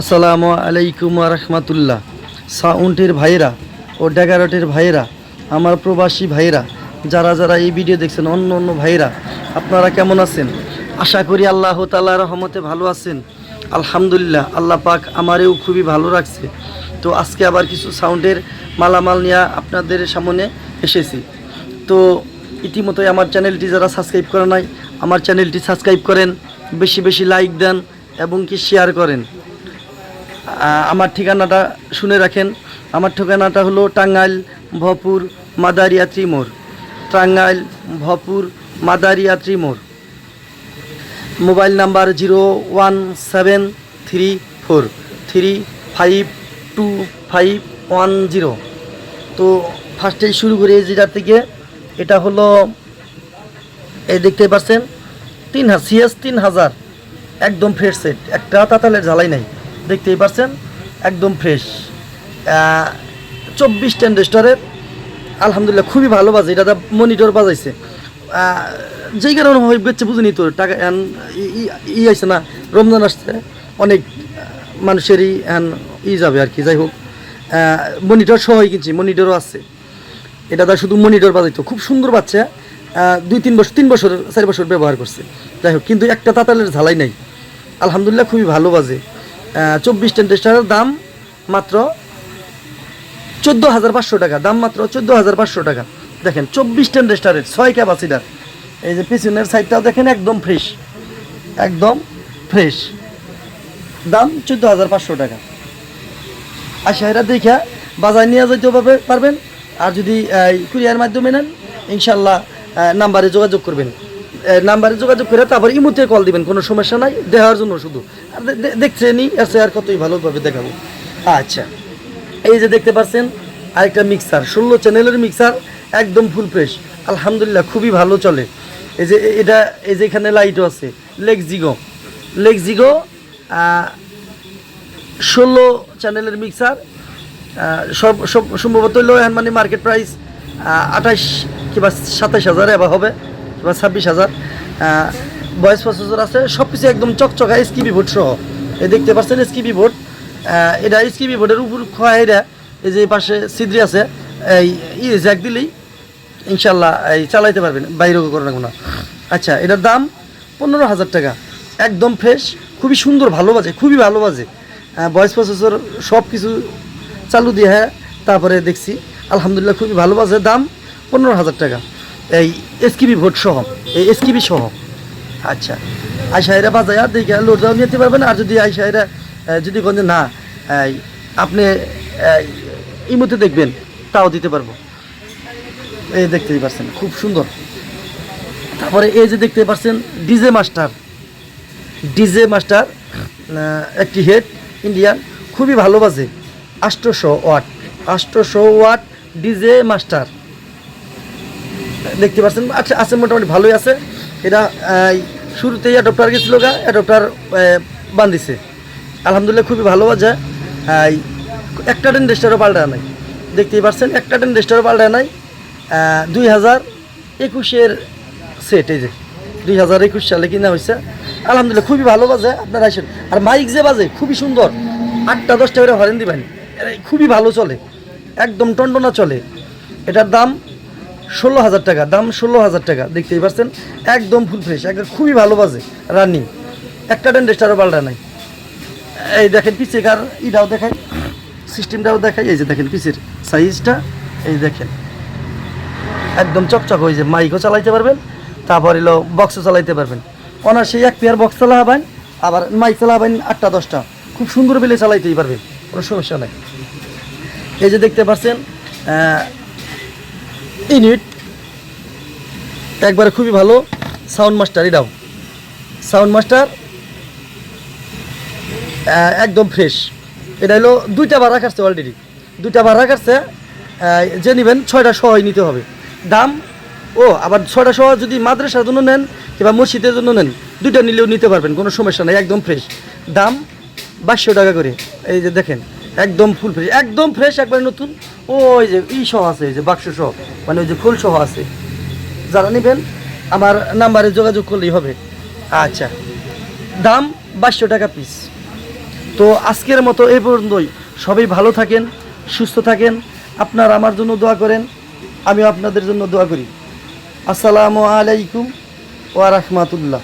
আসসালামু আলাইকুম রহমতুল্লাহ। সাউন্টের ভাইয়েরা ও ড্যাগারটের ভাইয়েরা, আমার প্রবাসী ভাইয়েরা, যারা যারা এই ভিডিও দেখছেন, অন্য অন্য ভাইয়েরা, আপনারা কেমন আছেন? আশা করি আল্লাহ তাল্লাহ রহমতে ভালো আছেন। আলহামদুলিল্লাহ, আল্লাহ পাক আমারেও খুবই ভালো রাখছে। তো আজকে আবার কিছু সাউন্ডের মালামাল নিয়ে আপনাদের সামনে এসেছি। তো ইতিমধ্যে আমার চ্যানেলটি যারা সাবস্ক্রাইব করে নাই, আমার চ্যানেলটি সাবস্ক্রাইব করেন, বেশি বেশি লাইক দেন এবং কি শেয়ার করেন। আমার ঠিকানাটা শুনে রাখেন। আমার ঠিকানাটা হলো টাঙ্গাইল ভপুর মাদারিয়া ত্রিমোর। Tangail ভপুর Madaria ত্রিমোর। Mobile number zero one seven three four three five two five one zero. তো ফার্স্টেই শুরু করি যেটার থেকে, এটা হলো, এই দেখতে পাচ্ছেন, তিন হাজার সিএস তিন হাজার, একদম ফ্রেশ সেট একটা তাতালের ঝালাই নাই। দেখতেই পাচ্ছেন একদম ফ্রেশ চব্বিশ টেন্ডেস্টারের আলহামদুলিল্লাহ খুবই ভালো বাজে, এটা মনিটর বাজাইছে। যেই কারণে হয়ে বেচছে বুঝিনি তো, টাকা এন, ই- আইছে না, রমজান আসছে, অনেক মানুষেরই ই যাবে আর কি, যাই হোক। মনিটর সহই কিনছি মনিটরও আছে। এটা তার শুধু মনিটর বাজাইতো, খুব সুন্দর বাচ্চা দুই, তিন বছর তিন বছর চার বছর ব্যবহার করছে। যাই হোক, কিন্তু একটা তাতালের ঝালাই নাই। আলহামদুলিল্লাহ খুবই ভালো বাজে। চব্বিশ টেন্টেস্টারের দাম মাত্র চোদ্দ হাজার পাঁচশো টাকা। দাম মাত্র চোদ্দ হাজার পাঁচশো টাকা। দেখেন, চব্বিশ টেন্টেস্টারের ছয় ক্যাপাসিটার। এই যে পিছনের সাইডটাও দেখেন একদম ফ্রেশ একদম ফ্রেশ দাম চোদ্দ হাজার পাঁচশো টাকা। আচ্ছা এটা দেখে বাজার নিয়ে যেতে পারবে পারবেন। আর যদি কুরিয়ার মাধ্যমে নেন, ইনশাল্লাহ নাম্বারে যোগাযোগ করবেন। নাম্বারে যোগাযোগ করে তারপর ইমুতে কল দিবেন, কোনো সমস্যা নাই দেওয়ার জন্য শুধু। দেখছেনই এসে আর কতই ভালোভাবে দেখাবো। আচ্ছা এই যে দেখতে পাচ্ছেন, আরেকটা মিক্সার ষোলো চ্যানেলের মিক্সার একদম ফুল ফ্রেশ আলহামদুলিল্লাহ, খুবই ভালো চলে। এই যে, এটা, এই যে এখানে লাইটও আছে লেগজিগো লেগজিগো ষোলো চ্যানেলের মিক্সার সব সব সম্ভবত হইলেও মানে মার্কেট প্রাইস আঠাশ কিংবা সাতাশ হাজার এবার হবে। কিংবা ছাব্বিশ হাজার বয়স প্রসেসর আছে সব কিছু একদম চকচকা এসকিবি বোর্ড সহ। এই দেখতে পাচ্ছেন এসকিবি বোর্ড এটা এসকিবি বোর্ডের উপর খোয়া এটা এই যে পাশে সিদ্রি আছে, এই ই জ্যাক দিলেই ইনশাল্লাহ এই চালাইতে পারবেন বাইরেও করে না আচ্ছা এটার দাম পনেরো হাজার টাকা। একদম ফ্রেশ, খুবই সুন্দর, ভালো বাজে, খুবই ভালো বাজে। ভয়েস প্রসেসর সব কিছু চালু দিয়ে হ্যাঁ তারপরে দেখছি, আলহামদুলিল্লাহ খুবই ভালো বাজে, দাম পনেরো হাজার টাকা। এই এসকিবি ভোট সহ, এই এসকিবি সহ। আচ্ছা আইসাইরা বাজায়, আর দেখে লোডটাও নিতে পারবেন আর যদি আইসাইরা যদি কোন না আপনি ইমুতে দেখবেন, তাও দিতে পারব। এই দেখতেই পারছেন, খুব সুন্দর। তারপরে এই যে দেখতে পাচ্ছেন ডিজে মাস্টার ডিজে মাস্টার একটি হেড ইন্ডিয়ান খুবই ভালো বাজে। আষ্টশো ওয়াট আষ্টশো ওয়াট ডিজে মাস্টার দেখতে পাচ্ছেন আচ্ছা আছে মোটামুটি ভালোই আছে। এটা শুরুতেই অ্যাডপ্টার গেছিল গা অ্যাডপ্টার বান্ধিছে। আলহামদুলিল্লাহ খুবই ভালো বাজে। একটা টেন ডেস্টারও পাল্টা নাই। দেখতেই পাচ্ছেন একটা টেন ডেস্টারও পাল্টা নাই। দুই হাজার একুশের সেট এই যে, দুই হাজার একুশ সালে কিনা হয়েছে আলহামদুলিল্লাহ খুবই ভালো বাজে, আপনারা আসেন। আর মাইক যে বাজে, খুবই সুন্দর। আটটা দশটা করে হরেন দিবেন। খুবই ভালো চলে। একদম টন্ডনা চলে। এটার দাম ষোলো হাজার টাকা, দাম ষোলো হাজার টাকা, দেখতেই পাচ্ছেন? একদম ফুল ফ্রেশ একদম খুবই ভালো বাজে, রানিং। একটা টেন্ডেস্টারও পাল্টা নাই। এই দেখেন পিছে কার, ইটাও দেখাই সিস্টেমটাও দেখাই, এই যে দেখেন পিসের সাইজটা এই দেখেন। একদম চকচক হয়ে যে মাইকও চালাইতে পারবেন, তারপর এলো বক্সও চালাইতে পারবেন। ওনার সেই এক পেয়ার বক্স চালাবেন, আবার মাইক চালাবেন আটটা, দশটা। খুব সুন্দর বেলে চালাইতেই পারবেন, কোনো সমস্যা নাই। এই যে দেখতে পাচ্ছেন ইউনিট একবারে খুবই ভালো সাউন্ড মাস্টার এটাও সাউন্ড মাস্টার একদম ফ্রেশ এটা হলো দুইটা ভাড়া কাটছে অলরেডি দুইটা বার আহ, যে নেবেন ছয়টা সহই নিতে হবে। দাম ও আবার ছয়টা সহ যদি মাদ্রাসার জন্য নেন কিংবা মসজিদের জন্য নেন দুইটা নিলেও নিতে পারবেন কোনো সমস্যা নেই একদম ফ্রেশ দাম বাইশশো টাকা করে। এই যে দেখেন একদম ফুল ফ্রেশ একদম ফ্রেশ একবার নতুন। ওই যে ই সহ আছে যে বাক্স সহ মানে ওই যে ফুল সহ আছে। যারা নেবেন আমার নাম্বারে যোগাযোগ করলেই হবে। আচ্ছা। দাম বাইশশো টাকা পিস তো আজকের মতো এই পর্যন্তই। সবাই ভালো থাকেন সুস্থ থাকেন। আপনার আমার জন্য দোয়া করেন আমি আপনাদের জন্য দোয়া করি। আসসালামু আলাইকুম ওয়া রাহমাতুল্লাহ।